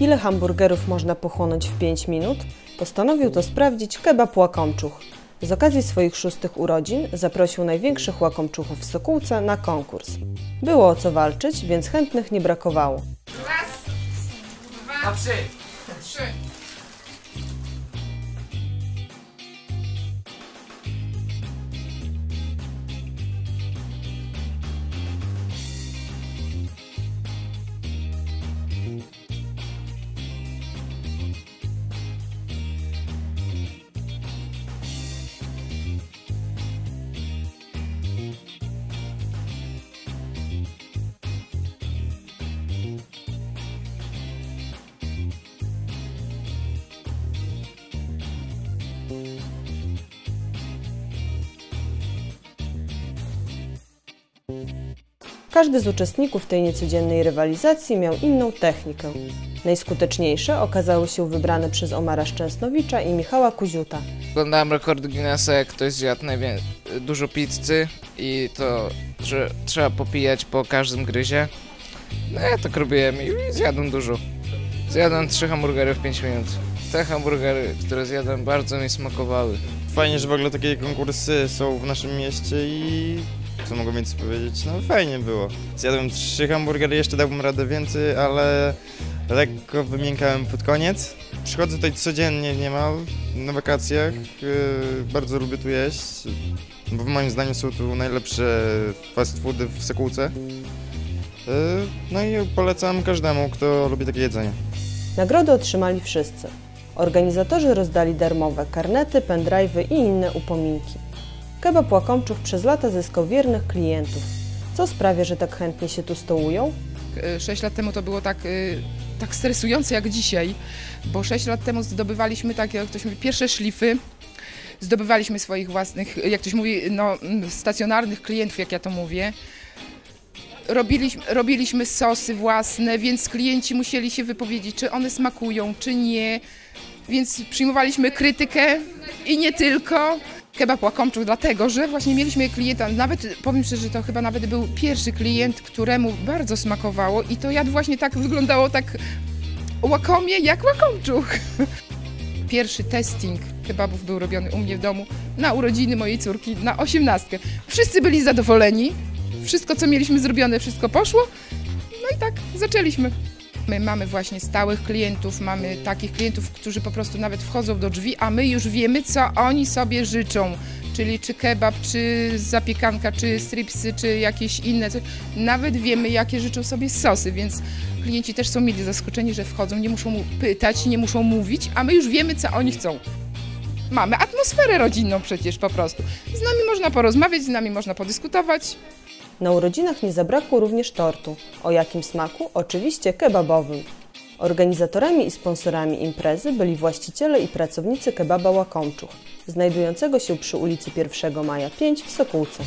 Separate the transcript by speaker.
Speaker 1: Ile hamburgerów można pochłonąć w 5 minut? Postanowił to sprawdzić kebab łakomczuch. Z okazji swoich szóstych urodzin zaprosił największych łakomczuchów w Sokółce na konkurs. Było o co walczyć, więc chętnych nie brakowało.
Speaker 2: Raz, dwa,
Speaker 3: trzy.
Speaker 2: trzy.
Speaker 1: Każdy z uczestników tej niecodziennej rywalizacji miał inną technikę. Najskuteczniejsze okazały się wybrane przez Omara Szczęsnowicza i Michała Kuziuta.
Speaker 3: Oglądałem rekord Guinnessa, jak ktoś zjadł dużo pizzy i to, że trzeba popijać po każdym gryzie. No ja tak robiłem i zjadłem dużo. Zjadłem trzy hamburgery w 5 minut. Te hamburgery, które zjadłem, bardzo mi smakowały.
Speaker 4: Fajnie, że w ogóle takie konkursy są w naszym mieście i co mogę więcej powiedzieć? No fajnie było. Zjadłem trzy hamburgery, jeszcze dałbym radę więcej, ale lekko wymiękałem pod koniec. Przychodzę tutaj codziennie niemal na wakacjach. Yy, bardzo lubię tu jeść, bo moim zdaniem są tu najlepsze fast foody w Sokółce. Yy, no i polecam każdemu, kto lubi takie jedzenie.
Speaker 1: Nagrody otrzymali wszyscy. Organizatorzy rozdali darmowe karnety, pendrive'y i inne upominki. Kebab Łakomczuch przez lata zyskał wiernych klientów. Co sprawia, że tak chętnie się tu stołują?
Speaker 2: E, Sześć lat temu to było tak, e, tak stresujące jak dzisiaj, bo sześć lat temu zdobywaliśmy takie, jak ktoś mówi, pierwsze szlify. Zdobywaliśmy swoich własnych, jak ktoś mówi, no, mm, stacjonarnych klientów, jak ja to mówię. Robiliśmy, robiliśmy sosy własne, więc klienci musieli się wypowiedzieć, czy one smakują, czy nie. Więc przyjmowaliśmy krytykę i nie tylko. Kebab łakomczuch dlatego, że właśnie mieliśmy klienta, nawet powiem szczerze, że to chyba nawet był pierwszy klient, któremu bardzo smakowało i to jadł właśnie tak, wyglądało tak łakomie jak łakomczuch. Pierwszy testing kebabów był robiony u mnie w domu na urodziny mojej córki, na osiemnastkę. Wszyscy byli zadowoleni, wszystko co mieliśmy zrobione, wszystko poszło, no i tak zaczęliśmy. My mamy właśnie stałych klientów, mamy takich klientów, którzy po prostu nawet wchodzą do drzwi, a my już wiemy, co oni sobie życzą. Czyli czy kebab, czy zapiekanka, czy stripsy, czy jakieś inne. Nawet wiemy, jakie życzą sobie sosy, więc klienci też są mili zaskoczeni, że wchodzą, nie muszą mu pytać, nie muszą mówić, a my już wiemy, co oni chcą. Mamy atmosferę rodzinną przecież po prostu. Z nami można porozmawiać, z nami można podyskutować.
Speaker 1: Na urodzinach nie zabrakło również tortu. O jakim smaku? Oczywiście kebabowym. Organizatorami i sponsorami imprezy byli właściciele i pracownicy kebaba Łakomczuch, znajdującego się przy ulicy 1 Maja 5 w Sokółce.